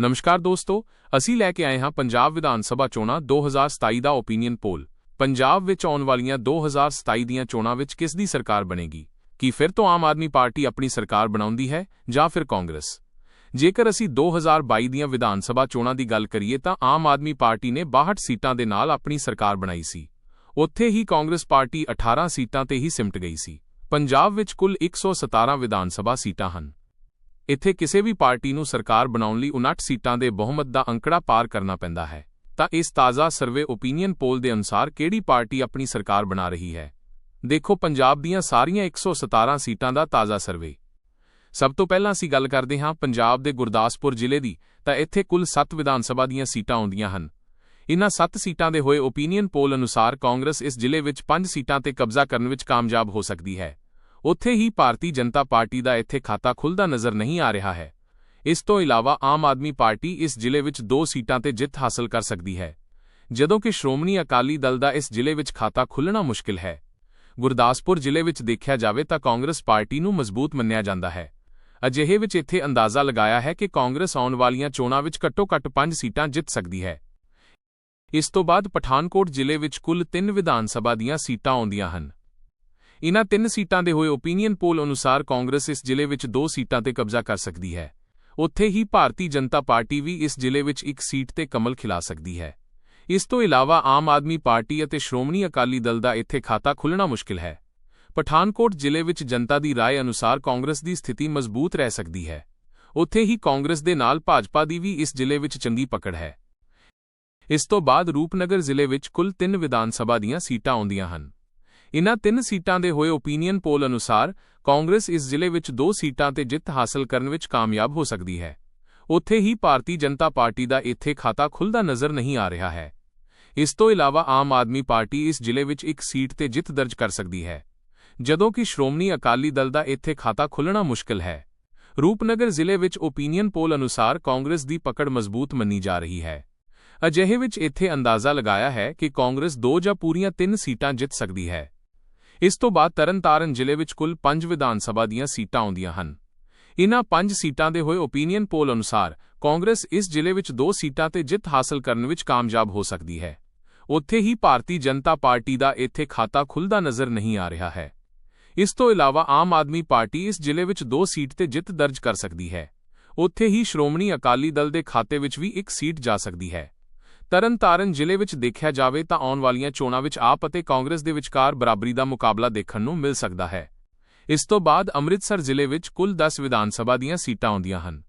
ਨਮਸਕਾਰ ਦੋਸਤੋ, ਅਸੀਂ ਲੈ ਕੇ ਆਏ ਹਾਂ ਪੰਜਾਬ ਵਿਧਾਨ ਸਭਾ ਚੋਣਾਂ 2027 ਦਾ ਓਪੀਨੀਅਨ ਪੋਲ ਪੰਜਾਬ ਵਿੱਚ ਆਉਣ ਵਾਲੀਆਂ 2027 ਦੀਆਂ ਚੋਣਾਂ ਵਿੱਚ ਕਿਸ ਦੀ ਸਰਕਾਰ ਬਣੇਗੀ? ਕੀ ਫਿਰ ਤੋਂ ਆਮ ਆਦਮੀ ਪਾਰਟੀ ਆਪਣੀ ਸਰਕਾਰ ਬਣਾਉਂਦੀ ਹੈ ਜਾਂ ਫਿਰ ਕਾਂਗਰਸ? ਜੇਕਰ ਅਸੀਂ 2022 ਦੀਆਂ ਵਿਧਾਨ ਸਭਾ ਚੋਣਾਂ ਦੀ ਗੱਲ ਕਰੀਏ ਤਾਂ ਆਮ ਆਦਮੀ ਪਾਰਟੀ ਨੇ 62 ਸੀਟਾਂ ਦੇ ਨਾਲ ਆਪਣੀ ਸਰਕਾਰ ਬਣਾਈ ਸੀ। ਉੱਥੇ ਹੀ ਕਾਂਗਰਸ ਪਾਰਟੀ 18 ਸੀਟਾਂ ਤੇ ਹੀ ਸਿਮਟ ਗਈ ਸੀ। ਪੰਜਾਬ ਵਿੱਚ ਕੁੱਲ 117 ਵਿਧਾਨ ਸਭਾ ਸੀਟਾਂ ਹਨ। ਇੱਥੇ ਕਿਸੇ ਵੀ ਪਾਰਟੀ ਨੂੰ ਸਰਕਾਰ ਬਣਾਉਣ ਲਈ 59 ਸੀਟਾਂ ਦੇ ਬਹੁਮਤ ਦਾ ਅੰਕੜਾ ਪਾਰ ਕਰਨਾ ਪੈਂਦਾ ਹੈ। ਤਾਂ ਇਸ ਤਾਜ਼ਾ ਸਰਵੇ ਓਪੀਨੀਅਨ ਪੋਲ ਦੇ ਅਨੁਸਾਰ ਕਿਹੜੀ ਪਾਰਟੀ ਆਪਣੀ ਸਰਕਾਰ ਬਣਾ ਰਹੀ ਹੈ? ਦੇਖੋ ਪੰਜਾਬ ਦੀਆਂ ਸਾਰੀਆਂ 117 ਸੀਟਾਂ ਦਾ ਤਾਜ਼ਾ ਸਰਵੇ। ਸਭ ਤੋਂ ਪਹਿਲਾਂ ਅਸੀਂ ਗੱਲ ਕਰਦੇ ਹਾਂ ਪੰਜਾਬ ਦੇ ਗੁਰਦਾਸਪੁਰ ਜ਼ਿਲ੍ਹੇ ਦੀ, ਤਾਂ ਇੱਥੇ ਕੁੱਲ 7 ਵਿਧਾਨ ਸਭਾ ਦੀਆਂ ਸੀਟਾਂ ਆਉਂਦੀਆਂ ਹਨ। ਇਨ੍ਹਾਂ 7 ਸੀਟਾਂ ਦੇ ਹੋਏ ਓਪੀਨੀਅਨ ਪੋਲ ਅਨੁਸਾਰ ਕਾਂਗਰਸ ਇਸ ਜ਼ਿਲ੍ਹੇ ਵਿੱਚ 5 ਸੀਟਾਂ ਤੇ ਕਬਜ਼ਾ ਕਰਨ ਵਿੱਚ ਕਾਮਯਾਬ ਹੋ ਸਕਦੀ ਹੈ। ਉੱਥੇ ਹੀ ਭਾਰਤੀ ਜਨਤਾ ਪਾਰਟੀ ਦਾ ਇੱਥੇ ਖਾਤਾ ਖੁੱਲਦਾ ਨਜ਼ਰ ਨਹੀਂ ਆ ਰਿਹਾ ਹੈ। ਇਸ ਤੋਂ ਇਲਾਵਾ ਆਮ ਆਦਮੀ ਪਾਰਟੀ ਇਸ ਜ਼ਿਲ੍ਹੇ ਵਿੱਚ ਦੋ ਸੀਟਾਂ ਤੇ ਜਿੱਤ ਹਾਸਲ ਕਰ ਸਕਦੀ ਹੈ। ਜਦੋਂ ਕਿ ਸ਼੍ਰੋਮਣੀ ਅਕਾਲੀ ਦਲ ਦਾ ਇਸ ਜ਼ਿਲ੍ਹੇ ਵਿੱਚ ਖਾਤਾ ਖੁੱਲਣਾ ਮੁਸ਼ਕਿਲ ਹੈ। ਗੁਰਦਾਸਪੁਰ ਜ਼ਿਲ੍ਹੇ ਵਿੱਚ ਦੇਖਿਆ ਜਾਵੇ ਤਾਂ ਕਾਂਗਰਸ ਪਾਰਟੀ ਨੂੰ ਮਜ਼ਬੂਤ ਮੰਨਿਆ ਜਾਂਦਾ ਹੈ। ਅਜਿਹੇ ਵਿੱਚ ਇੱਥੇ ਅੰਦਾਜ਼ਾ ਲਗਾਇਆ ਹੈ ਕਿ ਕਾਂਗਰਸ ਆਉਣ ਵਾਲੀਆਂ ਚੋਣਾਂ ਵਿੱਚ ਘੱਟੋ-ਘੱਟ 5 ਸੀਟਾਂ ਜਿੱਤ ਸਕਦੀ ਹੈ। ਇਸ ਤੋਂ ਬਾਅਦ ਪਠਾਨਕੋਟ ਜ਼ਿਲ੍ਹੇ ਵਿੱਚ ਕੁੱਲ 3 ਵਿਧਾਨ ਸਭਾ ਦੀਆਂ ਸੀਟਾਂ ਆਉਂਦੀਆਂ ਹਨ। ਇਨ੍ਹਾਂ ਤਿੰਨ ਸੀਟਾਂ ਦੇ ਹੋਏ ਓਪੀਨੀਅਨ ਪੋਲ ਅਨੁਸਾਰ ਕਾਂਗਰਸ ਇਸ ਜ਼ਿਲ੍ਹੇ ਵਿੱਚ ਦੋ ਸੀਟਾਂ ਤੇ ਕਬਜ਼ਾ ਕਰ ਸਕਦੀ ਹੈ ਉੱਥੇ ਹੀ ਭਾਰਤੀ ਜਨਤਾ ਪਾਰਟੀ ਵੀ ਇਸ ਜ਼ਿਲ੍ਹੇ ਵਿੱਚ ਇੱਕ ਸੀਟ ਤੇ ਕਮਲ ਖਿਲਾ ਸਕਦੀ ਹੈ ਇਸ ਤੋਂ ਇਲਾਵਾ ਆਮ ਆਦਮੀ ਪਾਰਟੀ ਅਤੇ ਸ਼੍ਰੋਮਣੀ ਅਕਾਲੀ ਦਲ ਦਾ ਇੱਥੇ ਖਾਤਾ ਖੁੱਲਣਾ ਮੁਸ਼ਕਿਲ ਹੈ ਪਠਾਨਕੋਟ ਜ਼ਿਲ੍ਹੇ ਵਿੱਚ ਜਨਤਾ ਦੀ رائے ਅਨੁਸਾਰ ਕਾਂਗਰਸ ਦੀ ਸਥਿਤੀ ਮਜ਼ਬੂਤ ਰਹਿ ਸਕਦੀ ਹੈ ਉੱਥੇ ਹੀ ਕਾਂਗਰਸ ਦੇ ਨਾਲ ਭਾਜਪਾ ਦੀ ਵੀ ਇਸ ਜ਼ਿਲ੍ਹੇ ਵਿੱਚ ਚੰਗੀ ਪਕੜ ਹੈ ਇਸ ਤੋਂ ਬਾਅਦ ਰੂਪਨਗਰ ਜ਼ਿਲ੍ਹੇ ਵਿੱਚ ਕੁੱਲ 3 ਵਿਧਾਨ ਸਭਾ ਦੀਆਂ ਸੀਟਾਂ ਆਉਂਦੀਆਂ ਹਨ ਇਨ੍ਹਾਂ ਤਿੰਨ ਸੀਟਾਂ ਦੇ ਹੋਏ ਓਪੀਨੀਅਨ ਪੋਲ ਅਨੁਸਾਰ ਕਾਂਗਰਸ ਇਸ ਜ਼ਿਲ੍ਹੇ ਵਿੱਚ ਦੋ ਸੀਟਾਂ ਤੇ ਜਿੱਤ ਹਾਸਲ ਕਰਨ ਵਿੱਚ ਕਾਮਯਾਬ ਹੋ ਸਕਦੀ ਹੈ। ਉੱਥੇ ਹੀ ਭਾਰਤੀ ਜਨਤਾ ਪਾਰਟੀ ਦਾ ਇੱਥੇ ਖਾਤਾ ਖੁੱਲਦਾ ਨਜ਼ਰ ਨਹੀਂ ਆ ਰਿਹਾ ਹੈ। ਇਸ ਤੋਂ ਇਲਾਵਾ ਆਮ ਆਦਮੀ ਪਾਰਟੀ ਇਸ ਜ਼ਿਲ੍ਹੇ ਵਿੱਚ ਇੱਕ ਸੀਟ ਤੇ ਜਿੱਤ ਦਰਜ ਕਰ ਸਕਦੀ ਹੈ। ਜਦੋਂ ਕਿ ਸ਼੍ਰੋਮਣੀ ਅਕਾਲੀ ਦਲ ਦਾ ਇੱਥੇ ਖਾਤਾ ਖੁੱਲਣਾ ਮੁਸ਼ਕਲ ਹੈ। ਰੂਪਨਗਰ ਜ਼ਿਲ੍ਹੇ ਵਿੱਚ ਓਪੀਨੀਅਨ ਪੋਲ ਅਨੁਸਾਰ ਕਾਂਗਰਸ ਦੀ ਪਕੜ ਮਜ਼ਬੂਤ ਮੰਨੀ ਜਾ ਰਹੀ ਹੈ। ਅਜਿਹੇ ਵਿੱਚ ਇੱਥੇ ਅੰਦਾਜ਼ਾ ਲਗਾਇਆ ਹੈ ਕਿ ਕਾਂਗਰਸ ਦੋ ਜਾਂ ਪੂਰੀਆਂ ਤਿੰਨ ਸੀਟਾਂ ਜਿੱਤ ਸਕਦੀ ਹੈ। ਇਸ ਤੋਂ ਬਾਅਦ ਤਰਨਤਾਰਨ ਜ਼ਿਲ੍ਹੇ ਵਿੱਚ ਕੁੱਲ 5 ਵਿਧਾਨ ਸਭਾ ਦੀਆਂ ਸੀਟਾਂ ਆਉਂਦੀਆਂ ਹਨ। ਇਨ੍ਹਾਂ 5 ਸੀਟਾਂ ਦੇ ਹੋਏ ਓਪੀਨੀਅਨ ਪੋਲ ਅਨੁਸਾਰ ਕਾਂਗਰਸ ਇਸ ਜ਼ਿਲ੍ਹੇ ਵਿੱਚ ਦੋ ਸੀਟਾਂ ਤੇ ਜਿੱਤ ਹਾਸਲ ਕਰਨ ਵਿੱਚ ਕਾਮਯਾਬ ਹੋ ਸਕਦੀ ਹੈ। ਉੱਥੇ ਹੀ ਭਾਰਤੀ ਜਨਤਾ ਪਾਰਟੀ ਦਾ ਇੱਥੇ ਖਾਤਾ ਖੁੱਲਦਾ ਨਜ਼ਰ ਨਹੀਂ ਆ ਰਿਹਾ ਹੈ। ਇਸ ਤੋਂ ਇਲਾਵਾ ਆਮ ਆਦਮੀ ਪਾਰਟੀ ਇਸ ਜ਼ਿਲ੍ਹੇ ਵਿੱਚ ਦੋ ਸੀਟ ਤੇ ਜਿੱਤ ਦਰਜ ਕਰ ਸਕਦੀ ਹੈ। ਉੱਥੇ ਹੀ ਸ਼੍ਰੋਮਣੀ ਅਕਾਲੀ ਦਲ ਦੇ ਖਾਤੇ ਵਿੱਚ ਵੀ ਇੱਕ ਸੀਟ ਜਾ ਸਕਦੀ ਹੈ। ਤਰਨਤਾਰਨ ਜ਼ਿਲ੍ਹੇ ਵਿੱਚ ਦੇਖਿਆ ਜਾਵੇ ਤਾਂ ਆਉਣ ਵਾਲੀਆਂ ਚੋਣਾਂ ਵਿੱਚ ਆਪ ਅਤੇ ਕਾਂਗਰਸ ਦੇ ਵਿਚਕਾਰ ਬਰਾਬਰੀ ਦਾ ਮੁਕਾਬਲਾ ਦੇਖਣ ਨੂੰ ਮਿਲ ਸਕਦਾ ਹੈ। ਇਸ ਤੋਂ ਬਾਅਦ ਅੰਮ੍ਰਿਤਸਰ ਜ਼ਿਲ੍ਹੇ ਵਿੱਚ ਕੁੱਲ 10 ਵਿਧਾਨ ਸਭਾ ਦੀਆਂ ਸੀਟਾਂ ਆਉਂਦੀਆਂ ਹਨ।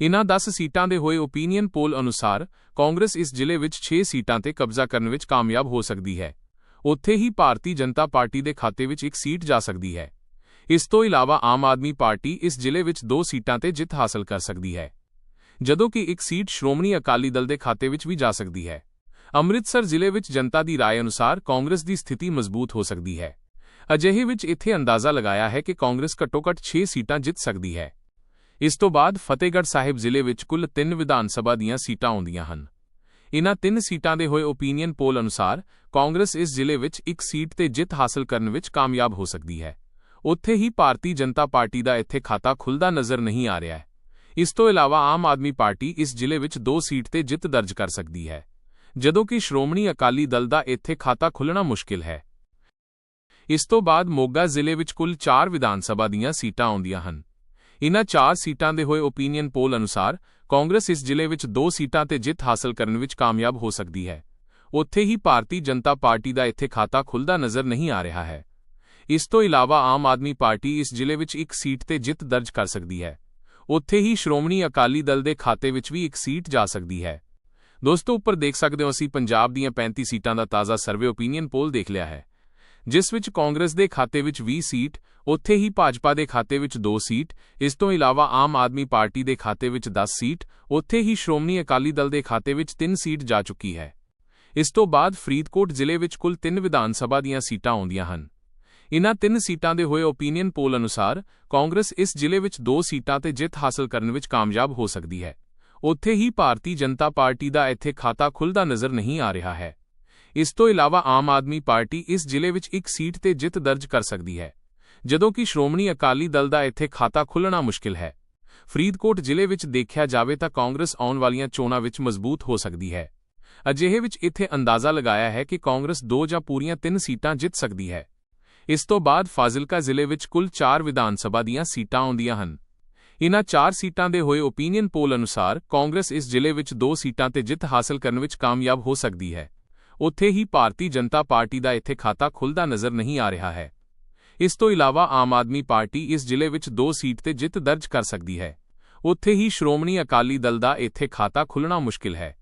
ਇਨ੍ਹਾਂ 10 ਸੀਟਾਂ ਦੇ ਹੋਏ ਓਪੀਨੀਅਨ ਪੋਲ ਅਨੁਸਾਰ ਕਾਂਗਰਸ ਇਸ ਜ਼ਿਲ੍ਹੇ ਵਿੱਚ 6 ਸੀਟਾਂ ਤੇ ਕਬਜ਼ਾ ਕਰਨ ਵਿੱਚ ਕਾਮਯਾਬ ਹੋ ਸਕਦੀ ਹੈ। ਉੱਥੇ ਹੀ ਭਾਰਤੀ ਜਨਤਾ ਪਾਰਟੀ ਦੇ ਖਾਤੇ ਵਿੱਚ ਇੱਕ ਸੀਟ ਜਾ ਸਕਦੀ ਹੈ। ਇਸ ਤੋਂ ਇਲਾਵਾ ਆਮ ਆਦਮੀ ਪਾਰਟੀ ਇਸ ਜ਼ਿਲ੍ਹੇ ਵਿੱਚ ਦੋ ਸੀਟਾਂ ਤੇ ਜਿੱਤ ਹਾਸਲ ਕਰ ਸਕਦੀ ਹੈ। ਜਦੋਂ ਕਿ ਇੱਕ ਸੀਟ ਸ਼੍ਰੋਮਣੀ ਅਕਾਲੀ ਦਲ ਦੇ ਖਾਤੇ ਵਿੱਚ ਵੀ ਜਾ ਸਕਦੀ ਹੈ ਅੰਮ੍ਰਿਤਸਰ ਜ਼ਿਲ੍ਹੇ ਵਿੱਚ ਜਨਤਾ ਦੀ رائے ਅਨੁਸਾਰ ਕਾਂਗਰਸ ਦੀ ਸਥਿਤੀ ਮਜ਼ਬੂਤ ਹੋ ਸਕਦੀ ਹੈ ਅਜਿਹੇ ਵਿੱਚ ਇੱਥੇ ਅੰਦਾਜ਼ਾ ਲਗਾਇਆ ਹੈ ਕਿ ਕਾਂਗਰਸ ਘੱਟੋ-ਘੱਟ 6 ਸੀਟਾਂ ਜਿੱਤ ਸਕਦੀ ਹੈ ਇਸ ਤੋਂ ਬਾਅਦ ਫਤਿਹਗੜ੍ਹ ਸਾਹਿਬ ਜ਼ਿਲ੍ਹੇ ਵਿੱਚ ਕੁੱਲ 3 ਵਿਧਾਨ ਸਭਾ ਦੀਆਂ ਸੀਟਾਂ ਆਉਂਦੀਆਂ ਹਨ ਇਨ੍ਹਾਂ 3 ਸੀਟਾਂ ਦੇ ਹੋਏ ਓਪੀਨੀਅਨ ਪੋਲ ਅਨੁਸਾਰ ਕਾਂਗਰਸ ਇਸ ਜ਼ਿਲ੍ਹੇ ਵਿੱਚ ਇੱਕ ਸੀਟ ਤੇ ਜਿੱਤ ਹਾਸਲ ਕਰਨ ਵਿੱਚ ਕਾਮਯਾਬ ਹੋ ਸਕਦੀ ਹੈ ਉੱਥੇ ਹੀ ਭਾਰਤੀ ਜਨਤਾ ਪਾਰਟੀ ਦਾ ਇੱਥੇ ਖਾਤਾ ਖੁੱਲਦਾ ਨਜ਼ਰ ਨਹੀਂ ਆ ਰਿਹਾ ਹੈ ਇਸ ਤੋਂ ਇਲਾਵਾ ਆਮ ਆਦਮੀ ਪਾਰਟੀ ਇਸ ਜ਼ਿਲ੍ਹੇ ਵਿੱਚ ਦੋ ਸੀਟ ਤੇ ਜਿੱਤ ਦਰਜ ਕਰ ਸਕਦੀ ਹੈ। ਜਦੋਂ ਕਿ ਸ਼੍ਰੋਮਣੀ ਅਕਾਲੀ ਦਲ ਦਾ ਇੱਥੇ ਖਾਤਾ ਖੁੱਲਣਾ ਮੁਸ਼ਕਿਲ ਹੈ। ਇਸ ਤੋਂ ਬਾਅਦ ਮੋਗਾ ਜ਼ਿਲ੍ਹੇ ਵਿੱਚ ਕੁੱਲ 4 ਵਿਧਾਨ ਸਭਾ ਦੀਆਂ ਸੀਟਾਂ ਆਉਂਦੀਆਂ ਹਨ। ਇਨ੍ਹਾਂ 4 ਸੀਟਾਂ ਦੇ ਹੋਏ ਓਪੀਨੀਅਨ ਪੋਲ ਅਨੁਸਾਰ ਕਾਂਗਰਸ ਇਸ ਜ਼ਿਲ੍ਹੇ ਵਿੱਚ ਦੋ ਸੀਟਾਂ ਤੇ ਜਿੱਤ ਹਾਸਲ ਕਰਨ ਵਿੱਚ ਕਾਮਯਾਬ ਹੋ ਸਕਦੀ ਹੈ। ਉੱਥੇ ਹੀ ਭਾਰਤੀ ਜਨਤਾ ਪਾਰਟੀ ਦਾ ਇੱਥੇ ਖਾਤਾ ਖੁੱਲਦਾ ਨਜ਼ਰ ਨਹੀਂ ਆ ਰਿਹਾ ਹੈ। ਇਸ ਤੋਂ ਇਲਾਵਾ ਆਮ ਆਦਮੀ ਪਾਰਟੀ ਇਸ ਜ਼ਿਲ੍ਹੇ ਵਿੱਚ ਇੱਕ ਸੀਟ ਤੇ ਜਿੱਤ ਦਰਜ ਕਰ ਸਕਦੀ ਹੈ। ਉੱਥੇ ਹੀ ਸ਼੍ਰੋਮਣੀ ਅਕਾਲੀ ਦਲ ਦੇ ਖਾਤੇ ਵਿੱਚ ਵੀ ਇੱਕ ਸੀਟ ਜਾ ਸਕਦੀ ਹੈ। ਦੋਸਤੋ, ਉੱਪਰ ਦੇਖ ਸਕਦੇ ਹੋ ਅਸੀਂ ਪੰਜਾਬ ਦੀਆਂ 35 ਸੀਟਾਂ ਦਾ ਤਾਜ਼ਾ ਸਰਵੇ ਓਪੀਨੀਅਨ ਪੋਲ ਦੇਖ ਲਿਆ ਹੈ। ਜਿਸ ਵਿੱਚ ਕਾਂਗਰਸ ਦੇ ਖਾਤੇ ਵਿੱਚ 20 ਸੀਟ, ਉੱਥੇ ਹੀ ਭਾਜਪਾ ਦੇ ਖਾਤੇ ਵਿੱਚ 2 ਸੀਟ, ਇਸ ਤੋਂ ਇਲਾਵਾ ਆਮ ਆਦਮੀ ਪਾਰਟੀ ਦੇ ਖਾਤੇ ਵਿੱਚ 10 ਸੀਟ, ਉੱਥੇ ਹੀ ਸ਼੍ਰੋਮਣੀ ਅਕਾਲੀ ਦਲ ਦੇ ਖਾਤੇ ਵਿੱਚ 3 ਸੀਟ ਜਾ ਚੁੱਕੀ ਹੈ। ਇਸ ਤੋਂ ਬਾਅਦ ਫਰੀਦਕੋਟ ਜ਼ਿਲ੍ਹੇ ਵਿੱਚ ਕੁੱਲ 3 ਵਿਧਾਨ ਸਭਾ ਦੀਆਂ ਸੀਟਾਂ ਆਉਂਦੀਆਂ ਹਨ। ਇਨ੍ਹਾਂ ਤਿੰਨ ਸੀਟਾਂ ਦੇ ਹੋਏ ਓਪੀਨੀਅਨ ਪੋਲ ਅਨੁਸਾਰ ਕਾਂਗਰਸ ਇਸ ਜ਼ਿਲ੍ਹੇ ਵਿੱਚ ਦੋ ਸੀਟਾਂ ਤੇ ਜਿੱਤ ਹਾਸਲ ਕਰਨ ਵਿੱਚ ਕਾਮਯਾਬ ਹੋ ਸਕਦੀ ਹੈ। ਉੱਥੇ ਹੀ ਭਾਰਤੀ ਜਨਤਾ ਪਾਰਟੀ ਦਾ ਇੱਥੇ ਖਾਤਾ ਖੁੱਲਦਾ ਨਜ਼ਰ ਨਹੀਂ ਆ ਰਿਹਾ ਹੈ। ਇਸ ਤੋਂ ਇਲਾਵਾ ਆਮ ਆਦਮੀ ਪਾਰਟੀ ਇਸ ਜ਼ਿਲ੍ਹੇ ਵਿੱਚ ਇੱਕ ਸੀਟ ਤੇ ਜਿੱਤ ਦਰਜ ਕਰ ਸਕਦੀ ਹੈ। ਜਦੋਂ ਕਿ ਸ਼੍ਰੋਮਣੀ ਅਕਾਲੀ ਦਲ ਦਾ ਇੱਥੇ ਖਾਤਾ ਖੁੱਲਣਾ ਮੁਸ਼ਕਿਲ ਹੈ। ਫਰੀਦਕੋਟ ਜ਼ਿਲ੍ਹੇ ਵਿੱਚ ਦੇਖਿਆ ਜਾਵੇ ਤਾਂ ਕਾਂਗਰਸ ਆਉਣ ਵਾਲੀਆਂ ਚੋਣਾਂ ਵਿੱਚ ਮਜ਼ਬੂਤ ਹੋ ਸਕਦੀ ਹੈ। ਅਜਿਹੇ ਵਿੱਚ ਇੱਥੇ ਅੰਦਾਜ਼ਾ ਲਗਾਇਆ ਹੈ ਕਿ ਕਾਂਗਰਸ ਦੋ ਜਾਂ ਪੂਰੀਆਂ ਤਿੰਨ ਸੀਟਾਂ ਜਿੱਤ ਸਕਦੀ ਹੈ। ਇਸ ਤੋਂ ਬਾਅਦ ਫਾਜ਼ਿਲਕਾ ਜ਼ਿਲ੍ਹੇ ਵਿੱਚ ਕੁੱਲ 4 ਵਿਧਾਨ ਸਭਾ ਦੀਆਂ ਸੀਟਾਂ ਆਉਂਦੀਆਂ ਹਨ। ਇਨ੍ਹਾਂ 4 ਸੀਟਾਂ ਦੇ ਹੋਏ ਓਪੀਨੀਅਨ ਪੋਲ ਅਨੁਸਾਰ ਕਾਂਗਰਸ ਇਸ ਜ਼ਿਲ੍ਹੇ ਵਿੱਚ ਦੋ ਸੀਟਾਂ ਤੇ ਜਿੱਤ ਹਾਸਲ ਕਰਨ ਵਿੱਚ ਕਾਮਯਾਬ ਹੋ ਸਕਦੀ ਹੈ। ਉੱਥੇ ਹੀ ਭਾਰਤੀ ਜਨਤਾ ਪਾਰਟੀ ਦਾ ਇੱਥੇ ਖਾਤਾ ਖੁੱਲਦਾ ਨਜ਼ਰ ਨਹੀਂ ਆ ਰਿਹਾ ਹੈ। ਇਸ ਤੋਂ ਇਲਾਵਾ ਆਮ ਆਦਮੀ ਪਾਰਟੀ ਇਸ ਜ਼ਿਲ੍ਹੇ ਵਿੱਚ ਦੋ ਸੀਟ ਤੇ ਜਿੱਤ ਦਰਜ ਕਰ ਸਕਦੀ ਹੈ। ਉੱਥੇ ਹੀ ਸ਼੍ਰੋਮਣੀ ਅਕਾਲੀ ਦਲ ਦਾ ਇੱਥੇ ਖਾਤਾ ਖੁੱਲਣਾ ਮੁਸ਼ਕਿਲ ਹੈ।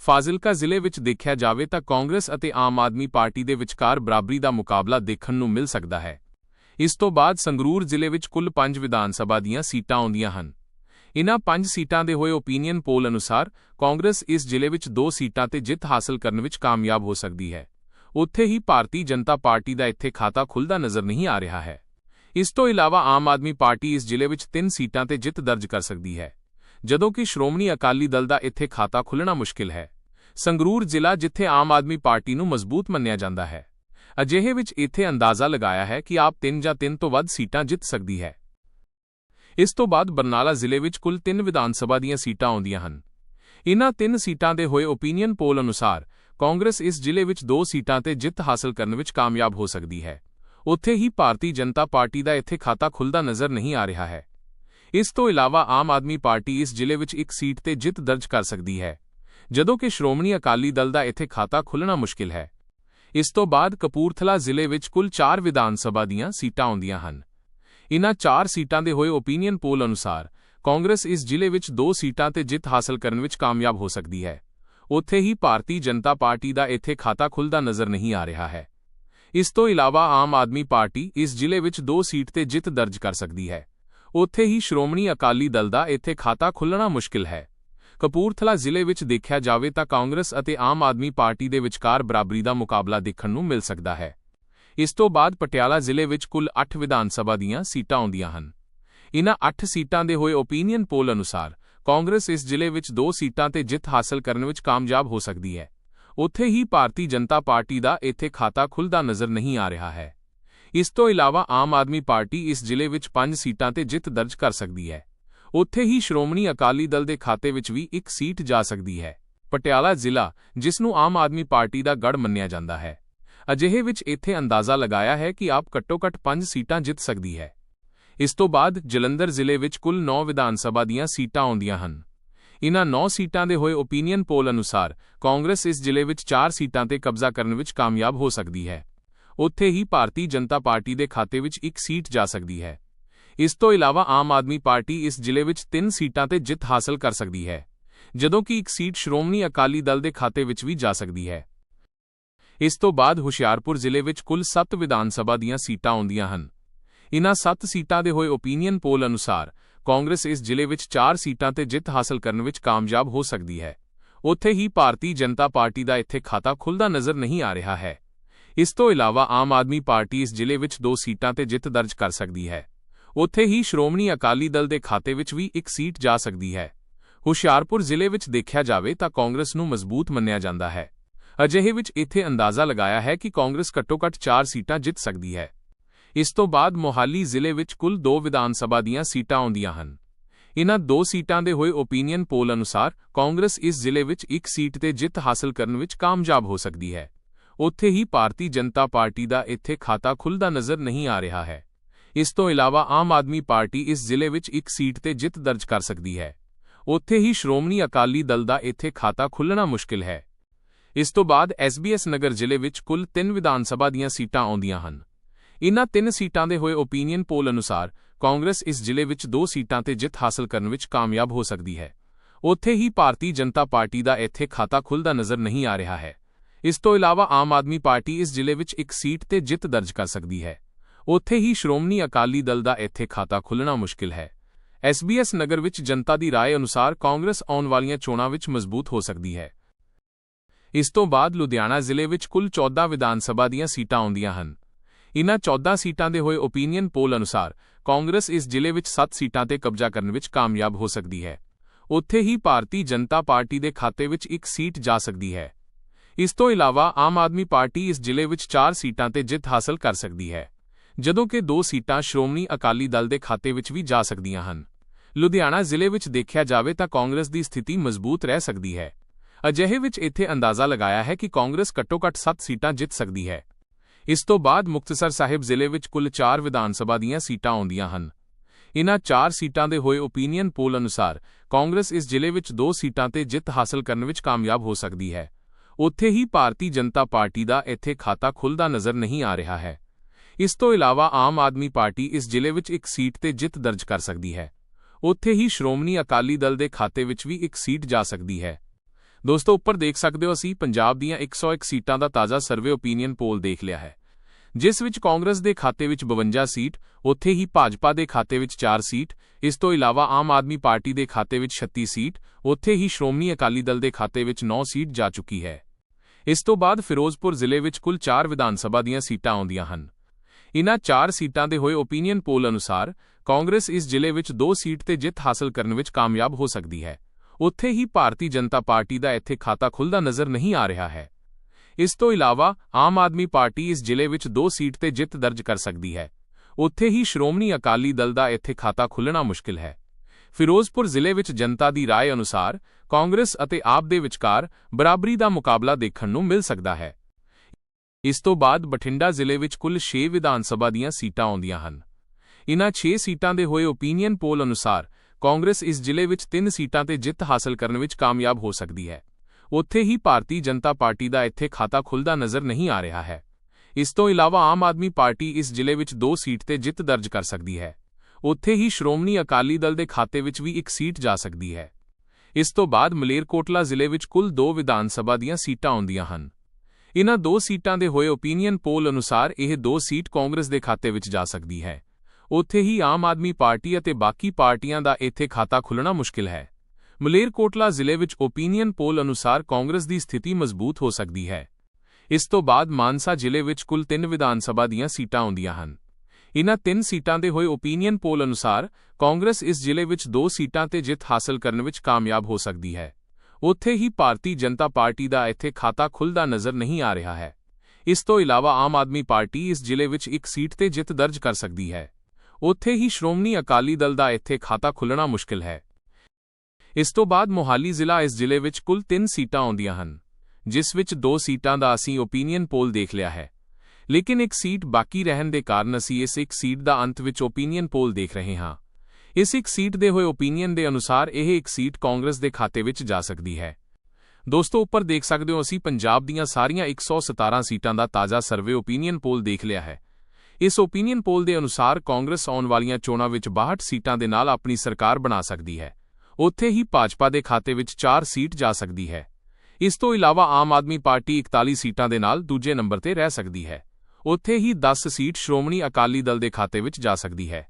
ਫਾਜ਼ਿਲਕਾ ਜ਼ਿਲ੍ਹੇ ਵਿੱਚ ਦੇਖਿਆ ਜਾਵੇ ਤਾਂ ਕਾਂਗਰਸ ਅਤੇ ਆਮ ਆਦਮੀ ਪਾਰਟੀ ਦੇ ਵਿਚਕਾਰ ਬਰਾਬਰੀ ਦਾ ਮੁਕਾਬਲਾ ਦੇਖਣ ਨੂੰ ਮਿਲ ਸਕਦਾ ਹੈ। ਇਸ ਤੋਂ ਬਾਅਦ ਸੰਗਰੂਰ ਜ਼ਿਲ੍ਹੇ ਵਿੱਚ ਕੁੱਲ 5 ਵਿਧਾਨ ਸਭਾ ਦੀਆਂ ਸੀਟਾਂ ਆਉਂਦੀਆਂ ਹਨ। ਇਨ੍ਹਾਂ 5 ਸੀਟਾਂ ਦੇ ਹੋਏ ਓਪੀਨੀਅਨ ਪੋਲ ਅਨੁਸਾਰ ਕਾਂਗਰਸ ਇਸ ਜ਼ਿਲ੍ਹੇ ਵਿੱਚ ਦੋ ਸੀਟਾਂ ਤੇ ਜਿੱਤ ਹਾਸਲ ਕਰਨ ਵਿੱਚ ਕਾਮਯਾਬ ਹੋ ਸਕਦੀ ਹੈ। ਉੱਥੇ ਹੀ ਭਾਰਤੀ ਜਨਤਾ ਪਾਰਟੀ ਦਾ ਇੱਥੇ ਖਾਤਾ ਖੁੱਲਦਾ ਨਜ਼ਰ ਨਹੀਂ ਆ ਰਿਹਾ ਹੈ। ਇਸ ਤੋਂ ਇਲਾਵਾ ਆਮ ਆਦਮੀ ਪਾਰਟੀ ਇਸ ਜ਼ਿਲ੍ਹੇ ਵਿੱਚ ਤਿੰਨ ਸੀਟਾਂ ਤੇ ਜਿੱਤ ਦਰਜ ਕਰ ਸਕਦੀ ਹੈ। ਜਦੋਂ ਕਿ ਸ਼੍ਰੋਮਣੀ ਅਕਾਲੀ ਦਲ ਦਾ ਇੱਥੇ ਖਾਤਾ ਖੁੱਲਣਾ ਮੁਸ਼ਕਿਲ ਹੈ। ਸੰਗਰੂਰ ਜ਼ਿਲ੍ਹਾ ਜਿੱਥੇ ਆਮ ਆਦਮੀ ਪਾਰਟੀ ਨੂੰ ਮਜ਼ਬੂਤ ਮੰਨਿਆ ਜਾਂਦਾ ਹੈ। ਅਜਿਹੇ ਵਿੱਚ ਇੱਥੇ ਅੰਦਾਜ਼ਾ ਲਗਾਇਆ ਹੈ ਕਿ ਆਪ ਤਿੰਨ ਜਾਂ ਤਿੰਨ ਤੋਂ ਵੱਧ ਸੀਟਾਂ ਜਿੱਤ ਸਕਦੀ ਹੈ। ਇਸ ਤੋਂ ਬਾਅਦ ਬਰਨਾਲਾ ਜ਼ਿਲ੍ਹੇ ਵਿੱਚ ਕੁੱਲ ਤਿੰਨ ਵਿਧਾਨ ਸਭਾ ਦੀਆਂ ਸੀਟਾਂ ਆਉਂਦੀਆਂ ਹਨ। ਇਨ੍ਹਾਂ ਤਿੰਨ ਸੀਟਾਂ ਦੇ ਹੋਏ ਓਪੀਨੀਅਨ ਪੋਲ ਅਨੁਸਾਰ ਕਾਂਗਰਸ ਇਸ ਜ਼ਿਲ੍ਹੇ ਵਿੱਚ ਦੋ ਸੀਟਾਂ ਤੇ ਜਿੱਤ ਹਾਸਲ ਕਰਨ ਵਿੱਚ ਕਾਮਯਾਬ ਹੋ ਸਕਦੀ ਹੈ। ਉੱਥੇ ਹੀ ਭਾਰਤੀ ਜਨਤਾ ਪਾਰਟੀ ਦਾ ਇੱਥੇ ਖਾਤਾ ਖੁੱਲਦਾ ਨਜ਼ਰ ਨਹੀਂ ਆ ਰਿਹਾ ਹੈ। ਇਸ ਤੋਂ ਇਲਾਵਾ ਆਮ ਆਦਮੀ ਪਾਰਟੀ ਇਸ ਜ਼ਿਲ੍ਹੇ ਵਿੱਚ ਇੱਕ ਸੀਟ ਤੇ ਜਿੱਤ ਦਰਜ ਕਰ ਸਕਦੀ ਹੈ। ਜਦੋਂ ਕਿ ਸ਼੍ਰੋਮਣੀ ਅਕਾਲੀ ਦਲ ਦਾ ਇੱਥੇ ਖਾਤਾ ਖੁੱਲਣਾ ਮੁਸ਼ਕਿਲ ਹੈ। ਇਸ ਤੋਂ ਬਾਅਦ ਕਪੂਰਥਲਾ ਜ਼ਿਲ੍ਹੇ ਵਿੱਚ ਕੁੱਲ 4 ਵਿਧਾਨ ਸਭਾ ਦੀਆਂ ਸੀਟਾਂ ਆਉਂਦੀਆਂ ਹਨ। ਇਨ੍ਹਾਂ 4 ਸੀਟਾਂ ਦੇ ਹੋਏ ਓਪੀਨੀਅਨ ਪੋਲ ਅਨੁਸਾਰ ਕਾਂਗਰਸ ਇਸ ਜ਼ਿਲ੍ਹੇ ਵਿੱਚ ਦੋ ਸੀਟਾਂ ਤੇ ਜਿੱਤ ਹਾਸਲ ਕਰਨ ਵਿੱਚ ਕਾਮਯਾਬ ਹੋ ਸਕਦੀ ਹੈ। ਉੱਥੇ ਹੀ ਭਾਰਤੀ ਜਨਤਾ ਪਾਰਟੀ ਦਾ ਇੱਥੇ ਖਾਤਾ ਖੁੱਲਦਾ ਨਜ਼ਰ ਨਹੀਂ ਆ ਰਿਹਾ ਹੈ। ਇਸ ਤੋਂ ਇਲਾਵਾ ਆਮ ਆਦਮੀ ਪਾਰਟੀ ਇਸ ਜ਼ਿਲ੍ਹੇ ਵਿੱਚ ਦੋ ਸੀਟ ਤੇ ਜਿੱਤ ਦਰਜ ਕਰ ਸਕਦੀ ਹੈ। ਉੱਥੇ ਹੀ ਸ਼੍ਰੋਮਣੀ ਅਕਾਲੀ ਦਲ ਦਾ ਇੱਥੇ ਖਾਤਾ ਖੁੱਲਣਾ ਮੁਸ਼ਕਿਲ ਹੈ। ਕਪੂਰਥਲਾ ਜ਼ਿਲ੍ਹੇ ਵਿੱਚ ਦੇਖਿਆ ਜਾਵੇ ਤਾਂ ਕਾਂਗਰਸ ਅਤੇ ਆਮ ਆਦਮੀ ਪਾਰਟੀ ਦੇ ਵਿਚਕਾਰ ਬਰਾਬਰੀ ਦਾ ਮੁਕਾਬਲਾ ਦੇਖਣ ਨੂੰ ਮਿਲ ਸਕਦਾ ਹੈ। ਇਸ ਤੋਂ ਬਾਅਦ ਪਟਿਆਲਾ ਜ਼ਿਲ੍ਹੇ ਵਿੱਚ ਕੁੱਲ 8 ਵਿਧਾਨ ਸਭਾ ਦੀਆਂ ਸੀਟਾਂ ਆਉਂਦੀਆਂ ਹਨ। ਇਨ੍ਹਾਂ 8 ਸੀਟਾਂ ਦੇ ਹੋਏ ਓਪੀਨੀਅਨ ਪੋਲ ਅਨੁਸਾਰ ਕਾਂਗਰਸ ਇਸ ਜ਼ਿਲ੍ਹੇ ਵਿੱਚ ਦੋ ਸੀਟਾਂ ਤੇ ਜਿੱਤ ਹਾਸਲ ਕਰਨ ਵਿੱਚ ਕਾਮਯਾਬ ਹੋ ਸਕਦੀ ਹੈ। ਉੱਥੇ ਹੀ ਭਾਰਤੀ ਜਨਤਾ ਪਾਰਟੀ ਦਾ ਇੱਥੇ ਖਾਤਾ ਖੁੱਲਦਾ ਨਜ਼ਰ ਨਹੀਂ ਆ ਰਿਹਾ ਹੈ। ਇਸ ਤੋਂ ਇਲਾਵਾ ਆਮ ਆਦਮੀ ਪਾਰਟੀ ਇਸ ਜ਼ਿਲ੍ਹੇ ਵਿੱਚ 5 ਸੀਟਾਂ ਤੇ ਜਿੱਤ ਦਰਜ ਕਰ ਸਕਦੀ ਹੈ। ਉੱਥੇ ਹੀ ਸ਼੍ਰੋਮਣੀ ਅਕਾਲੀ ਦਲ ਦੇ ਖਾਤੇ ਵਿੱਚ ਵੀ ਇੱਕ ਸੀਟ ਜਾ ਸਕਦੀ ਹੈ। ਪਟਿਆਲਾ ਜ਼ਿਲ੍ਹਾ, ਜਿਸ ਨੂੰ ਆਮ ਆਦਮੀ ਪਾਰਟੀ ਦਾ ਗੜ ਮੰਨਿਆ ਜਾਂਦਾ ਹੈ। ਅਜਿਹੇ ਵਿੱਚ ਇੱਥੇ ਅੰਦਾਜ਼ਾ ਲਗਾਇਆ ਹੈ ਕਿ ਆਪ ਘੱਟੋ-ਘੱਟ 5 ਸੀਟਾਂ ਜਿੱਤ ਸਕਦੀ ਹੈ। ਇਸ ਤੋਂ ਬਾਅਦ ਜਲੰਧਰ ਜ਼ਿਲ੍ਹੇ ਵਿੱਚ ਕੁੱਲ 9 ਵਿਧਾਨ ਸਭਾ ਦੀਆਂ ਸੀਟਾਂ ਆਉਂਦੀਆਂ ਹਨ। ਇਨ੍ਹਾਂ 9 ਸੀਟਾਂ ਦੇ ਹੋਏ ਓਪੀਨੀਅਨ ਪੋਲ ਅਨੁਸਾਰ ਕਾਂਗਰਸ ਇਸ ਜ਼ਿਲ੍ਹੇ ਵਿੱਚ 4 ਸੀਟਾਂ ਤੇ ਕਬਜ਼ਾ ਕਰਨ ਵਿੱਚ ਕਾਮਯਾਬ ਹੋ ਸਕਦੀ ਹੈ। ਉੱਥੇ ਹੀ ਭਾਰਤੀ ਜਨਤਾ ਪਾਰਟੀ ਦੇ ਖਾਤੇ ਵਿੱਚ ਇੱਕ ਸੀਟ ਜਾ ਸਕਦੀ ਹੈ। ਇਸ ਤੋਂ ਇਲਾਵਾ ਆਮ ਆਦਮੀ ਪਾਰਟੀ ਇਸ ਜ਼ਿਲ੍ਹੇ ਵਿੱਚ 3 ਸੀਟਾਂ ਤੇ ਜਿੱਤ ਹਾਸਲ ਕਰ ਸਕਦੀ ਹੈ, ਜਦੋਂ ਕਿ ਇੱਕ ਸੀਟ ਸ਼੍ਰੋਮਣੀ ਅਕਾਲੀ ਦਲ ਦੇ ਖਾਤੇ ਵਿੱਚ ਵੀ ਜਾ ਸਕਦੀ ਹੈ। ਇਸ ਤੋਂ ਬਾਅਦ ਹੁਸ਼ਿਆਰਪੁਰ ਜ਼ਿਲ੍ਹੇ ਵਿੱਚ ਕੁੱਲ 7 ਵਿਧਾਨ ਸਭਾ ਦੀਆਂ ਸੀਟਾਂ ਆਉਂਦੀਆਂ ਹਨ। ਇਨ੍ਹਾਂ 7 ਸੀਟਾਂ ਦੇ ਹੋਏ ਓਪੀਨੀਅਨ ਪੋਲ ਅਨੁਸਾਰ ਕਾਂਗਰਸ ਇਸ ਜ਼ਿਲ੍ਹੇ ਵਿੱਚ 4 ਸੀਟਾਂ ਤੇ ਜਿੱਤ ਹਾਸਲ ਕਰਨ ਵਿੱਚ ਕਾਮਯਾਬ ਹੋ ਸਕਦੀ ਹੈ। ਉੱਥੇ ਹੀ ਭਾਰਤੀ ਜਨਤਾ ਪਾਰਟੀ ਦਾ ਇੱਥੇ ਖਾਤਾ ਖੁੱਲਦਾ ਨਜ਼ਰ ਨਹੀਂ ਆ ਰਿਹਾ ਹੈ। ਇਸ ਤੋਂ ਇਲਾਵਾ ਆਮ ਆਦਮੀ ਪਾਰਟੀ ਇਸ ਜ਼ਿਲ੍ਹੇ ਵਿੱਚ ਦੋ ਸੀਟਾਂ ਤੇ ਜਿੱਤ ਦਰਜ ਕਰ ਸਕਦੀ ਹੈ। ਉੱਥੇ ਹੀ ਸ਼੍ਰੋਮਣੀ ਅਕਾਲੀ ਦਲ ਦੇ ਖਾਤੇ ਵਿੱਚ ਵੀ ਇੱਕ ਸੀਟ ਜਾ ਸਕਦੀ ਹੈ। ਹੁਸ਼ਿਆਰਪੁਰ ਜ਼ਿਲ੍ਹੇ ਵਿੱਚ ਦੇਖਿਆ ਜਾਵੇ ਤਾਂ ਕਾਂਗਰਸ ਨੂੰ ਮਜ਼ਬੂਤ ਮੰਨਿਆ ਜਾਂਦਾ ਹੈ। ਅਜਿਹੇ ਵਿੱਚ ਇੱਥੇ ਅੰਦਾਜ਼ਾ ਲਗਾਇਆ ਹੈ ਕਿ ਕਾਂਗਰਸ ਘੱਟੋ-ਘੱਟ 4 ਸੀਟਾਂ ਜਿੱਤ ਸਕਦੀ ਹੈ। ਇਸ ਤੋਂ ਬਾਅਦ ਮੋਹਾਲੀ ਜ਼ਿਲ੍ਹੇ ਵਿੱਚ ਕੁੱਲ 2 ਵਿਧਾਨ ਸਭਾ ਦੀਆਂ ਸੀਟਾਂ ਆਉਂਦੀਆਂ ਹਨ। ਇਨ੍ਹਾਂ ਦੋ ਸੀਟਾਂ ਦੇ ਹੋਏ ਓਪੀਨੀਅਨ ਪੋਲ ਅਨੁਸਾਰ ਕਾਂਗਰਸ ਇਸ ਜ਼ਿਲ੍ਹੇ ਵਿੱਚ ਇੱਕ ਸੀਟ ਤੇ ਜਿੱਤ ਹਾਸਲ ਕਰਨ ਵਿੱਚ ਕਾਮਯਾਬ ਹੋ ਸਕਦੀ ਹੈ। ਉੱਥੇ ਹੀ ਭਾਰਤੀ ਜਨਤਾ ਪਾਰਟੀ ਦਾ ਇੱਥੇ ਖਾਤਾ ਖੁੱਲਦਾ ਨਜ਼ਰ ਨਹੀਂ ਆ ਰਿਹਾ ਹੈ। ਇਸ ਤੋਂ ਇਲਾਵਾ ਆਮ ਆਦਮੀ ਪਾਰਟੀ ਇਸ ਜ਼ਿਲ੍ਹੇ ਵਿੱਚ ਇੱਕ ਸੀਟ ਤੇ ਜਿੱਤ ਦਰਜ ਕਰ ਸਕਦੀ ਹੈ। ਉੱਥੇ ਹੀ ਸ਼੍ਰੋਮਣੀ ਅਕਾਲੀ ਦਲ ਦਾ ਇੱਥੇ ਖਾਤਾ ਖੁੱਲਣਾ ਮੁਸ਼ਕਿਲ ਹੈ। ਇਸ ਤੋਂ ਬਾਅਦ ਐਸਬੀਐਸ ਨਗਰ ਜ਼ਿਲ੍ਹੇ ਵਿੱਚ ਕੁੱਲ 3 ਵਿਧਾਨ ਸਭਾ ਦੀਆਂ ਸੀਟਾਂ ਆਉਂਦੀਆਂ ਹਨ। ਇਨ੍ਹਾਂ ਤਿੰਨ ਸੀਟਾਂ ਦੇ ਹੋਏ ਓਪੀਨੀਅਨ ਪੋਲ ਅਨੁਸਾਰ ਕਾਂਗਰਸ ਇਸ ਜ਼ਿਲ੍ਹੇ ਵਿੱਚ ਦੋ ਸੀਟਾਂ ਤੇ ਜਿੱਤ ਹਾਸਲ ਕਰਨ ਵਿੱਚ ਕਾਮਯਾਬ ਹੋ ਸਕਦੀ ਹੈ। ਉੱਥੇ ਹੀ ਭਾਰਤੀ ਜਨਤਾ ਪਾਰਟੀ ਦਾ ਇੱਥੇ ਖਾਤਾ ਖੁੱਲਦਾ ਨਜ਼ਰ ਨਹੀਂ ਆ ਰਿਹਾ ਹੈ। ਇਸ ਤੋਂ ਇਲਾਵਾ ਆਮ ਆਦਮੀ ਪਾਰਟੀ ਇਸ ਜ਼ਿਲ੍ਹੇ ਵਿੱਚ ਇੱਕ ਸੀਟ ਤੇ ਜਿੱਤ ਦਰਜ ਕਰ ਸਕਦੀ ਹੈ ਉੱਥੇ ਹੀ ਸ਼੍ਰੋਮਣੀ ਅਕਾਲੀ ਦਲ ਦਾ ਇੱਥੇ ਖਾਤਾ ਖੁੱਲਣਾ ਮੁਸ਼ਕਿਲ ਹੈ ਐਸਬੀਐਸ ਨਗਰ ਵਿੱਚ ਜਨਤਾ ਦੀ رائے ਅਨੁਸਾਰ ਕਾਂਗਰਸ ਆਉਣ ਵਾਲੀਆਂ ਚੋਣਾਂ ਵਿੱਚ ਮਜ਼ਬੂਤ ਹੋ ਸਕਦੀ ਹੈ ਇਸ ਤੋਂ ਬਾਅਦ ਲੁਧਿਆਣਾ ਜ਼ਿਲ੍ਹੇ ਵਿੱਚ ਕੁੱਲ 14 ਵਿਧਾਨ ਸਭਾ ਦੀਆਂ ਸੀਟਾਂ ਆਉਂਦੀਆਂ ਹਨ ਇਨ੍ਹਾਂ 14 ਸੀਟਾਂ ਦੇ ਹੋਏ ਓਪੀਨੀਅਨ ਪੋਲ ਅਨੁਸਾਰ ਕਾਂਗਰਸ ਇਸ ਜ਼ਿਲ੍ਹੇ ਵਿੱਚ 7 ਸੀਟਾਂ ਤੇ ਕਬਜ਼ਾ ਕਰਨ ਵਿੱਚ ਕਾਮਯਾਬ ਹੋ ਸਕਦੀ ਹੈ ਉੱਥੇ ਹੀ ਭਾਰਤੀ ਜਨਤਾ ਪਾਰਟੀ ਦੇ ਖਾਤੇ ਵਿੱਚ ਇੱਕ ਸੀਟ ਜਾ ਸਕਦੀ ਹੈ ਇਸ ਤੋਂ ਇਲਾਵਾ ਆਮ ਆਦਮੀ ਪਾਰਟੀ ਇਸ ਜ਼ਿਲ੍ਹੇ ਵਿੱਚ 4 ਸੀਟਾਂ ਤੇ ਜਿੱਤ ਹਾਸਲ ਕਰ ਸਕਦੀ ਹੈ, ਜਦੋਂ ਕਿ ਦੋ ਸੀਟਾਂ ਸ਼੍ਰੋਮਣੀ ਅਕਾਲੀ ਦਲ ਦੇ ਖਾਤੇ ਵਿੱਚ ਵੀ ਜਾ ਸਕਦੀਆਂ ਹਨ। ਲੁਧਿਆਣਾ ਜ਼ਿਲ੍ਹੇ ਵਿੱਚ ਦੇਖਿਆ ਜਾਵੇ ਤਾਂ ਕਾਂਗਰਸ ਦੀ ਸਥਿਤੀ ਮਜ਼ਬੂਤ ਰਹਿ ਸਕਦੀ ਹੈ। ਅਜਿਹੇ ਵਿੱਚ ਇੱਥੇ ਅੰਦਾਜ਼ਾ ਲਗਾਇਆ ਹੈ ਕਿ ਕਾਂਗਰਸ ਘੱਟੋ-ਘੱਟ 7 ਸੀਟਾਂ ਜਿੱਤ ਸਕਦੀ ਹੈ। ਇਸ ਤੋਂ ਬਾਅਦ ਮੁਕਤਸਰ ਸਾਹਿਬ ਜ਼ਿਲ੍ਹੇ ਵਿੱਚ ਕੁੱਲ 4 ਵਿਧਾਨ ਸਭਾ ਦੀਆਂ ਸੀਟਾਂ ਆਉਂਦੀਆਂ ਹਨ। ਇਨ੍ਹਾਂ 4 ਸੀਟਾਂ ਦੇ ਹੋਏ ਓਪੀਨੀਅਨ ਪੋਲ ਅਨੁਸਾਰ ਕਾਂਗਰਸ ਇਸ ਜ਼ਿਲ੍ਹੇ ਵਿੱਚ 2 ਸੀਟਾਂ ਤੇ ਜਿੱਤ ਹਾਸਲ ਕਰਨ ਵਿੱਚ ਕਾਮਯਾਬ ਹੋ ਸਕਦੀ ਹੈ। ਉੱਥੇ ਹੀ ਭਾਰਤੀ ਜਨਤਾ ਪਾਰਟੀ ਦਾ ਇੱਥੇ ਖਾਤਾ ਖੁੱਲਦਾ ਨਜ਼ਰ ਨਹੀਂ ਆ ਰਿਹਾ ਹੈ। ਇਸ ਤੋਂ ਇਲਾਵਾ ਆਮ ਆਦਮੀ ਪਾਰਟੀ ਇਸ ਜ਼ਿਲ੍ਹੇ ਵਿੱਚ ਇੱਕ ਸੀਟ ਤੇ ਜਿੱਤ ਦਰਜ ਕਰ ਸਕਦੀ ਹੈ। ਉੱਥੇ ਹੀ ਸ਼੍ਰੋਮਣੀ ਅਕਾਲੀ ਦਲ ਦੇ ਖਾਤੇ ਵਿੱਚ ਵੀ ਇੱਕ ਸੀਟ ਜਾ ਸਕਦੀ ਹੈ। ਦੋਸਤੋ, ਉੱਪਰ ਦੇਖ ਸਕਦੇ ਹੋ ਅਸੀਂ, ਪੰਜਾਬ ਦੀਆਂ 101 ਸੀਟਾਂ ਦਾ ਤਾਜ਼ਾ ਸਰਵੇ ਓਪੀਨੀਅਨ ਪੋਲ ਦੇਖ ਲਿਆ ਹੈ। ਜਿਸ ਵਿੱਚ ਕਾਂਗਰਸ ਦੇ ਖਾਤੇ ਵਿੱਚ 52 ਸੀਟ, ਉੱਥੇ ਹੀ ਭਾਜਪਾ ਦੇ ਖਾਤੇ ਵਿੱਚ 4 ਸੀਟ, ਇਸ ਤੋਂ ਇਲਾਵਾ ਆਮ ਆਦਮੀ ਪਾਰਟੀ ਦੇ ਖਾਤੇ ਵਿੱਚ 36 ਸੀਟ, ਉੱਥੇ ਹੀ ਸ਼੍ਰੋਮਣੀ ਅਕਾਲੀ ਦਲ ਦੇ ਖਾਤੇ ਵਿੱਚ 9 ਸੀਟ ਜਾ ਚੁੱਕੀ ਹੈ। ਇਸ ਤੋਂ ਬਾਅਦ ਫਿਰੋਜ਼ਪੁਰ ਜ਼ਿਲ੍ਹੇ ਵਿੱਚ ਕੁੱਲ 4 ਵਿਧਾਨ ਸਭਾ ਦੀਆਂ ਸੀਟਾਂ ਆਉਂਦੀਆਂ ਹਨ। ਇਨ੍ਹਾਂ 4 ਸੀਟਾਂ ਦੇ ਹੋਏ ਓਪੀਨੀਅਨ ਪੋਲ ਅਨੁਸਾਰ ਕਾਂਗਰਸ ਇਸ ਜ਼ਿਲ੍ਹੇ ਵਿੱਚ 2 ਸੀਟ ਤੇ ਜਿੱਤ ਹਾਸਲ ਕਰਨ ਵਿੱਚ ਕਾਮਯਾਬ ਹੋ ਸਕਦੀ ਹੈ। ਉੱਥੇ ਹੀ ਭਾਰਤੀ ਜਨਤਾ ਪਾਰਟੀ ਦਾ ਇੱਥੇ ਖਾਤਾ ਖੁੱਲਦਾ ਨਜ਼ਰ ਨਹੀਂ ਆ ਰਿਹਾ ਹੈ। ਇਸ ਤੋਂ ਇਲਾਵਾ ਆਮ ਆਦਮੀ ਪਾਰਟੀ ਇਸ ਜ਼ਿਲ੍ਹੇ ਵਿੱਚ 2 ਸੀਟ ਤੇ ਜਿੱਤ ਦਰਜ ਕਰ ਸਕਦੀ ਹੈ। ਉੱਥੇ ਹੀ ਸ਼੍ਰੋਮਣੀ ਅਕਾਲੀ ਦਲ ਦਾ ਇੱਥੇ ਖਾਤਾ ਖੁੱਲਣਾ ਮੁਸ਼ਕਿਲ ਹੈ। ਫਿਰੋਜ਼ਪੁਰ ਜ਼ਿਲ੍ਹੇ ਵਿੱਚ ਜਨਤਾ ਦੀ رائے ਅਨੁਸਾਰ ਕਾਂਗਰਸ ਅਤੇ ਆਪ ਦੇ ਵਿਚਕਾਰ ਬਰਾਬਰੀ ਦਾ ਮੁਕਾਬਲਾ ਦੇਖਣ ਨੂੰ ਮਿਲ ਸਕਦਾ ਹੈ ਇਸ ਤੋਂ ਬਾਅਦ ਬਠਿੰਡਾ ਜ਼ਿਲ੍ਹੇ ਵਿੱਚ ਕੁੱਲ 6 ਵਿਧਾਨ ਸਭਾ ਦੀਆਂ ਸੀਟਾਂ ਆਉਂਦੀਆਂ ਹਨ ਇਨ੍ਹਾਂ 6 ਸੀਟਾਂ ਦੇ ਹੋਏ ਓਪੀਨੀਅਨ ਪੋਲ ਅਨੁਸਾਰ ਕਾਂਗਰਸ ਇਸ ਜ਼ਿਲ੍ਹੇ ਵਿੱਚ 3 ਸੀਟਾਂ ਤੇ ਜਿੱਤ ਹਾਸਲ ਕਰਨ ਵਿੱਚ ਕਾਮਯਾਬ ਹੋ ਸਕਦੀ ਹੈ ਉੱਥੇ ਹੀ ਭਾਰਤੀ ਜਨਤਾ ਪਾਰਟੀ ਦਾ ਇੱਥੇ ਖਾਤਾ ਖੁੱਲਦਾ ਨਜ਼ਰ ਨਹੀਂ ਆ ਰਿਹਾ ਹੈ ਇਸ ਤੋਂ ਇਲਾਵਾ ਆਮ ਆਦਮੀ ਪਾਰਟੀ ਇਸ ਜ਼ਿਲ੍ਹੇ ਵਿੱਚ 2 ਸੀਟ ਤੇ ਜਿੱਤ ਦਰਜ ਕਰ ਸਕਦੀ ਹੈ ਉੱਥੇ ਹੀ ਸ਼੍ਰੋਮਣੀ ਅਕਾਲੀ ਦਲ ਦੇ ਖਾਤੇ ਵਿੱਚ ਵੀ ਇੱਕ ਸੀਟ ਜਾ ਸਕਦੀ ਹੈ। ਇਸ ਤੋਂ ਬਾਅਦ ਮਲੇਰਕੋਟਲਾ ਜ਼ਿਲ੍ਹੇ ਵਿੱਚ ਕੁੱਲ 2 ਵਿਧਾਨ ਸਭਾ ਦੀਆਂ ਸੀਟਾਂ ਆਉਂਦੀਆਂ ਹਨ। ਇਨ੍ਹਾਂ ਦੋ ਸੀਟਾਂ ਦੇ ਹੋਏ ਓਪੀਨੀਅਨ ਪੋਲ ਅਨੁਸਾਰ ਇਹ ਦੋ ਸੀਟ ਕਾਂਗਰਸ ਦੇ ਖਾਤੇ ਵਿੱਚ ਜਾ ਸਕਦੀ ਹੈ। ਉੱਥੇ ਹੀ ਆਮ ਆਦਮੀ ਪਾਰਟੀ ਅਤੇ ਬਾਕੀ ਪਾਰਟੀਆਂ ਦਾ ਇੱਥੇ ਖਾਤਾ ਖੁੱਲਣਾ ਮੁਸ਼ਕਿਲ ਹੈ। ਮਲੇਰਕੋਟਲਾ ਜ਼ਿਲ੍ਹੇ ਵਿੱਚ ਓਪੀਨੀਅਨ ਪੋਲ ਅਨੁਸਾਰ ਕਾਂਗਰਸ ਦੀ ਸਥਿਤੀ ਮਜ਼ਬੂਤ ਹੋ ਸਕਦੀ ਹੈ। ਇਸ ਤੋਂ ਬਾਅਦ ਮਾਨਸਾ ਜ਼ਿਲ੍ਹੇ ਵਿੱਚ ਕੁੱਲ 3 ਵਿਧਾਨ ਸਭਾ ਦੀਆਂ ਸੀਟਾਂ ਆਉਂਦੀਆਂ ਹਨ। ਇਨ੍ਹਾਂ ਤਿੰਨ ਸੀਟਾਂ ਦੇ ਹੋਏ ਓਪੀਨੀਅਨ ਪੋਲ ਅਨੁਸਾਰ ਕਾਂਗਰਸ ਇਸ ਜ਼ਿਲ੍ਹੇ ਵਿੱਚ ਦੋ ਸੀਟਾਂ ਤੇ ਜਿੱਤ ਹਾਸਲ ਕਰਨ ਵਿੱਚ ਕਾਮਯਾਬ ਹੋ ਸਕਦੀ ਹੈ। ਉੱਥੇ ਹੀ ਭਾਰਤੀ ਜਨਤਾ ਪਾਰਟੀ ਦਾ ਇੱਥੇ ਖਾਤਾ ਖੁੱਲਦਾ ਨਜ਼ਰ ਨਹੀਂ ਆ ਰਿਹਾ ਹੈ। ਇਸ ਤੋਂ ਇਲਾਵਾ ਆਮ ਆਦਮੀ ਪਾਰਟੀ ਇਸ ਜ਼ਿਲ੍ਹੇ ਵਿੱਚ ਇੱਕ ਸੀਟ ਤੇ ਜਿੱਤ ਦਰਜ ਕਰ ਸਕਦੀ ਹੈ। ਉੱਥੇ ਹੀ ਸ਼੍ਰੋਮਣੀ ਅਕਾਲੀ ਦਲ ਦਾ ਇੱਥੇ ਖਾਤਾ ਖੁੱਲਣਾ ਮੁਸ਼ਕਿਲ ਹੈ। ਇਸ ਤੋਂ ਬਾਅਦ ਮੋਹਾਲੀ ਜ਼ਿਲ੍ਹਾ ਇਸ ਜ਼ਿਲ੍ਹੇ ਵਿੱਚ ਕੁੱਲ 3 ਸੀਟਾਂ ਆਉਂਦੀਆਂ ਹਨ, ਜਿਸ ਵਿੱਚ 2 ਸੀਟਾਂ ਦਾ ਅਸੀਂ ਓਪੀਨੀਅਨ ਪੋਲ ਦੇਖ ਲਿਆ ਹੈ। ਲੇਕਿਨ ਇੱਕ ਸੀਟ ਬਾਕੀ ਰਹਿਣ ਦੇ ਕਾਰਨ ਅਸੀਂ ਇਸ ਇੱਕ ਸੀਟ ਦਾ ਅੰਤ ਵਿੱਚ ਓਪੀਨੀਅਨ ਪੋਲ ਦੇਖ ਰਹੇ ਹਾਂ। ਇਸ ਇੱਕ ਸੀਟ ਦੇ ਹੋਏ ਓਪੀਨੀਅਨ ਦੇ ਅਨੁਸਾਰ ਇਹ ਇੱਕ ਸੀਟ ਕਾਂਗਰਸ ਦੇ ਖਾਤੇ ਵਿੱਚ ਜਾ ਸਕਦੀ ਹੈ। ਦੋਸਤੋ, ਉੱਪਰ ਦੇਖ ਸਕਦੇ ਹੋ, ਅਸੀਂ ਪੰਜਾਬ ਦੀਆਂ ਸਾਰੀਆਂ 117 ਸੀਟਾਂ ਦਾ ਤਾਜ਼ਾ ਸਰਵੇ ਓਪੀਨੀਅਨ ਪੋਲ ਦੇਖ ਲਿਆ ਹੈ। ਇਸ ਓਪੀਨੀਅਨ ਪੋਲ ਦੇ ਅਨੁਸਾਰ ਕਾਂਗਰਸ ਆਉਣ ਵਾਲੀਆਂ ਚੋਣਾਂ ਵਿੱਚ 62 ਸੀਟਾਂ ਦੇ ਨਾਲ ਆਪਣੀ ਸਰਕਾਰ ਬਣਾ ਸਕਦੀ ਹੈ। ਉੱਥੇ ਹੀ ਭਾਜਪਾ ਦੇ ਖਾਤੇ ਵਿੱਚ 4 ਸੀਟ ਜਾ ਸਕਦੀ ਹੈ। ਇਸ ਤੋਂ ਇਲਾਵਾ ਆਮ ਆਦਮੀ ਪਾਰਟੀ 41 ਸੀਟਾਂ ਦੇ ਨਾਲ ਦੂਜੇ ਨੰਬਰ ਤੇ ਰਹਿ ਸਕਦੀ ਹੈ। ਉੱਥੇ ਹੀ 10 ਸੀਟ ਸ਼੍ਰੋਮਣੀ ਅਕਾਲੀ ਦਲ ਦੇ ਖਾਤੇ ਵਿੱਚ ਜਾ ਸਕਦੀ ਹੈ।